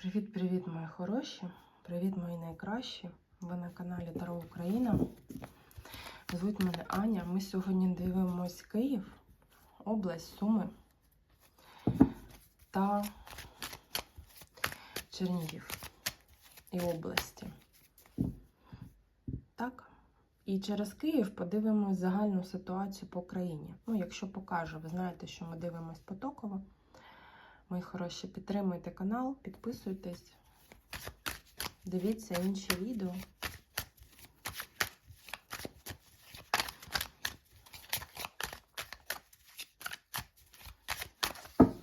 Привіт-привіт, мої хороші! Привіт, мої найкращі! Ви на каналі Таро Україна. Звуть мене Аня. Ми сьогодні дивимось Київ, область Суми та Чернігів і області. Так. І через Київ подивимось загальну ситуацію по країні. Ну, якщо покажу, ви знаєте, що ми дивимось потоково. Мої хороші, підтримуйте канал, підписуйтесь, дивіться інші відео.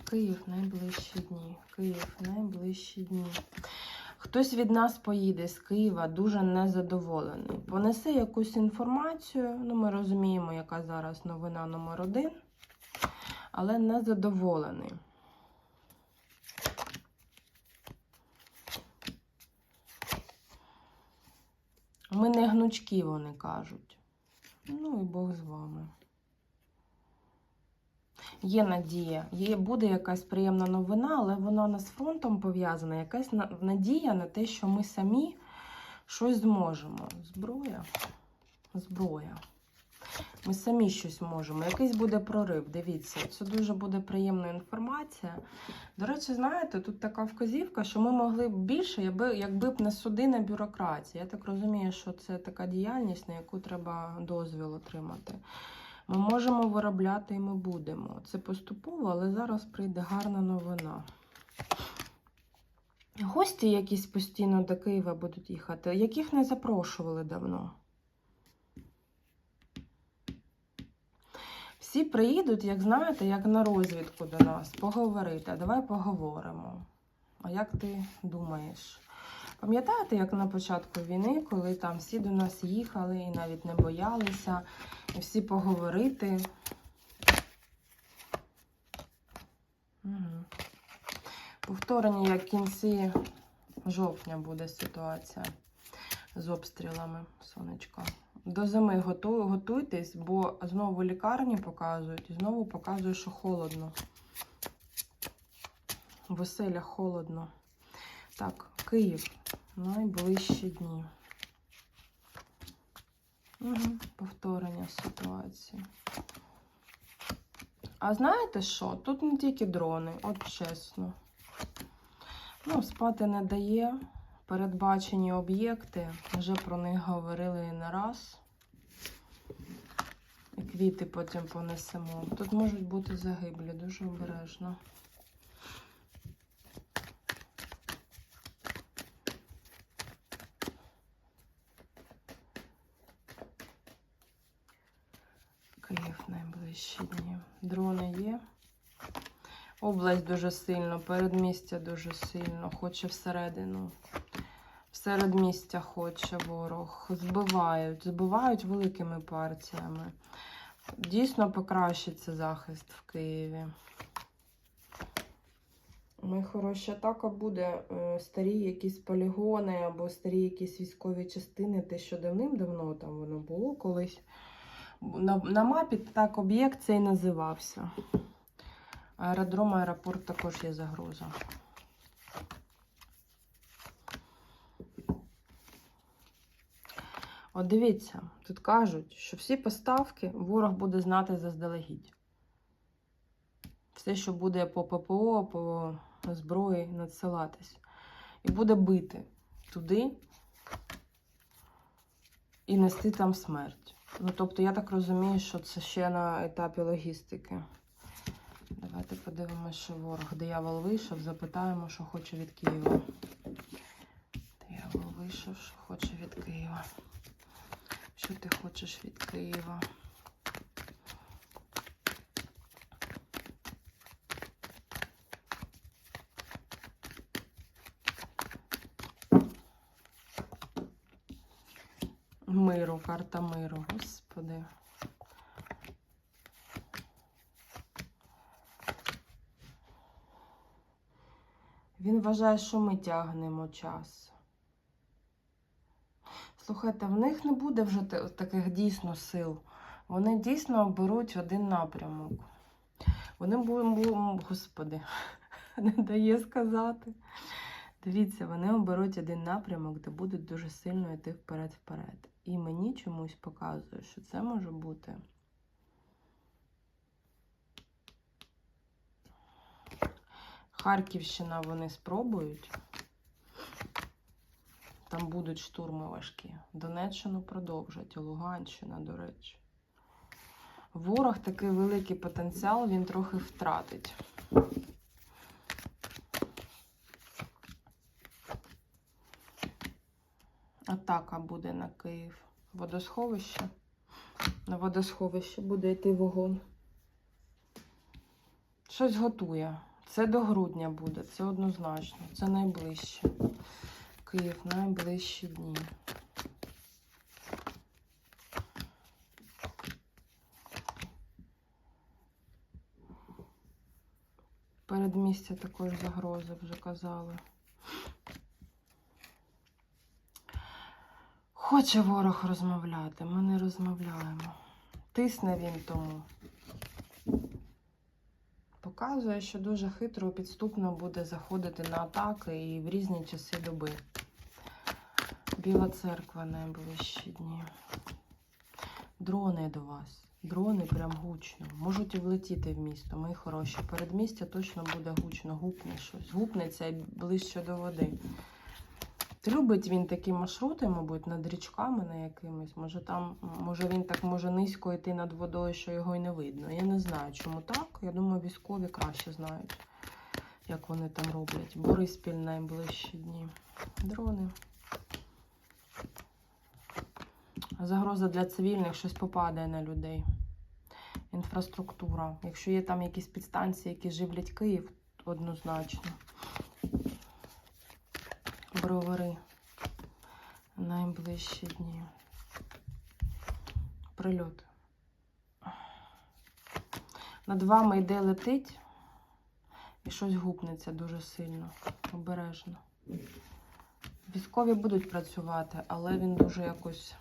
Київ найближчі дні. Київ найближчі дні. Хтось від нас поїде з Києва дуже незадоволений. Понесе якусь інформацію. Ну, ми розуміємо, яка зараз новина номер один, але незадоволений. Ми не гнучкі, вони кажуть. Ну і Бог з вами. Є надія, є, буде якась приємна новина, але вона нас з фронтом пов'язана. Якась надія на те, що ми самі щось зможемо. Зброя. Зброя. Ми самі щось можемо. Якийсь буде прорив. Дивіться, це дуже буде приємна інформація. До речі, знаєте, тут така вказівка, що ми могли б більше, якби, якби б не суди, не бюрократія. Я так розумію, що це така діяльність, на яку треба дозвіл отримати. Ми можемо виробляти і ми будемо. Це поступово, але зараз прийде гарна новина. Гості якісь постійно до Києва будуть їхати, яких не запрошували давно. Всі приїдуть, як знаєте, як на розвідку до нас, поговорити. А давай поговоримо. А як ти думаєш? Пам'ятаєте, як на початку війни, коли там всі до нас їхали і навіть не боялися, і всі поговорити? Угу. Повторення, як кінці жовтня буде ситуація з обстрілами, сонечко. До зими готу, готуйтесь, бо знову лікарні показують, і знову показують, що холодно. В оселях холодно. Так, Київ. Найближчі дні. Угу, повторення ситуації. А знаєте що? Тут не тільки дрони, от чесно. Ну, спати не дає. Передбачені об'єкти, вже про них говорили не раз. І квіти потім понесемо. Тут можуть бути загиблі, дуже обережно. Київ найближчі дні. Дрони є. Область дуже сильно, передмістя дуже сильно, хоче всередину. Середмістя хоче ворог. Збивають, збивають великими партіями. Дійсно покращиться захист в Києві. Ми хороша атака буде. е, Старі якісь полігони або старі якісь військові частини, те, що давним-давно там воно було колись. На, на мапі так об'єкт цей називався. Аеродром, аеропорт також є загроза. От дивіться, тут кажуть, що всі поставки ворог буде знати заздалегідь. Все, що буде по ППО, по зброї надсилатись. І буде бити туди і нести там смерть. Ну, тобто, я так розумію, що це ще на етапі логістики. Давайте подивимося, що ворог. Диявол вийшов, запитаємо, що хоче від Києва. Диявол вийшов, що хоче від Києва. Що ти хочеш від Києва? Миру, карта миру, господи. Він вважає, що ми тягнемо час. Слухайте, в них не буде вже таких дійсно сил. Вони дійсно беруть один напрямок. Вони будуть, господи, не дає сказати. Дивіться, вони оберуть один напрямок, де будуть дуже сильно йти вперед-вперед. І мені чомусь показує, що це може бути. Харківщина вони спробують. Там будуть штурми важкі. Донеччину продовжать, Луганщина, до речі. Ворог такий великий потенціал, він трохи втратить. Атака буде на Київ. Водосховище. На водосховище буде йти вогонь. Щось готує. Це до грудня буде, це однозначно. Це найближче. Київ найближчі дні. Передмістя також загрози вже казали. Хоче ворог розмовляти, ми не розмовляємо. Тисне він тому. Показує, що дуже хитро, підступно буде заходити на атаки і в різні часи доби. Біла церква найближчі дні. Дрони до вас. Дрони прям гучно. Можуть і влетіти в місто, мої хороші. Передмістя точно буде гучно, гупне щось. Гупнеться ближче до води. Любить він такі маршрути, мабуть, над річками на якимись. Може там, може він так може низько йти над водою, що його й не видно. Я не знаю, чому так. Я думаю, військові краще знають, як вони там роблять. Бориспіль найближчі дні. Дрони. Загроза для цивільних щось попадає на людей. Інфраструктура. Якщо є там якісь підстанції, які живлять Київ, однозначно. Бровари. Найближчі дні. Прильот. Над вами йде летить і щось гупнеться дуже сильно. Обережно. Військові будуть працювати, але він дуже якось.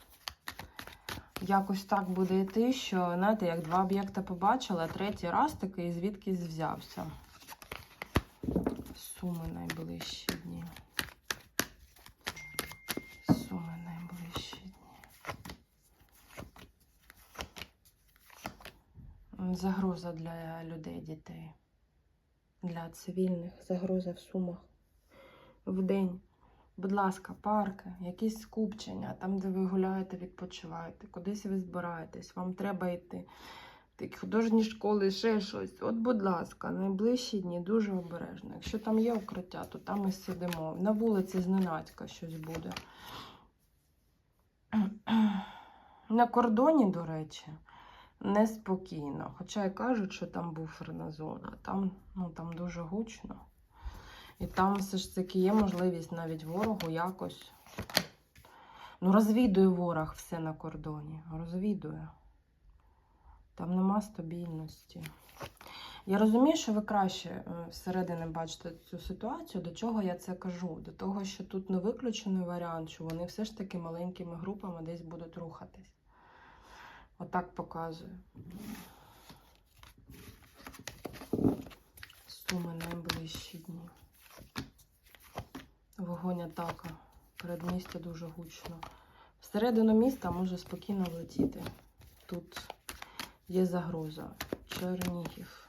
Якось так буде йти, що, знаєте, як два об'єкта побачила, а третій раз такий звідкись взявся. Суми найближчі дні. Суми найближчі дні. М, Загроза для людей, дітей. Для цивільних. Загроза в сумах. Вдень. Будь ласка, парки, якісь скупчення, там, де ви гуляєте, відпочиваєте, кудись ви збираєтесь, вам треба йти. Такі художні школи, ще щось. От, будь ласка, найближчі дні дуже обережно. Якщо там є укриття, то там ми сидимо. На вулиці зненацька щось буде. На кордоні, до речі, неспокійно. Хоча й кажуть, що там буферна зона. Там, ну, там дуже гучно. І там все ж таки є можливість навіть ворогу якось. Ну, розвідує ворог все на кордоні. Розвідує. Там нема стабільності. Я розумію, що ви краще е, всередини бачите цю ситуацію. До чого я це кажу? До того, що тут не виключений варіант, що вони все ж таки маленькими групами десь будуть рухатись. Отак показую. Суми найближчі дні. Вогонь атака. Передмістя дуже гучно. Всередину міста може спокійно влетіти. Тут є загроза. Чернігів.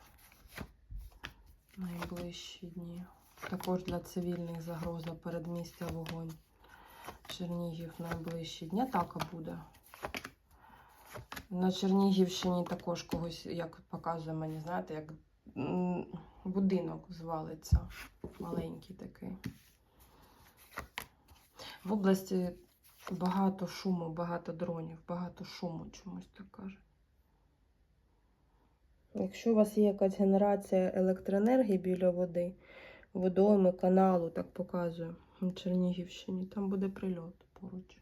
Найближчі дні. Також для цивільних загроза передмістя вогонь. Чернігів найближчі дні. Атака буде. На Чернігівщині також когось, як показує мені, знаєте, як будинок звалиться. Маленький такий. В області багато шуму, багато дронів, багато шуму чомусь так каже. Якщо у вас є якась генерація електроенергії біля води, водойми, каналу, так показує на Чернігівщині, там буде прильот поруч.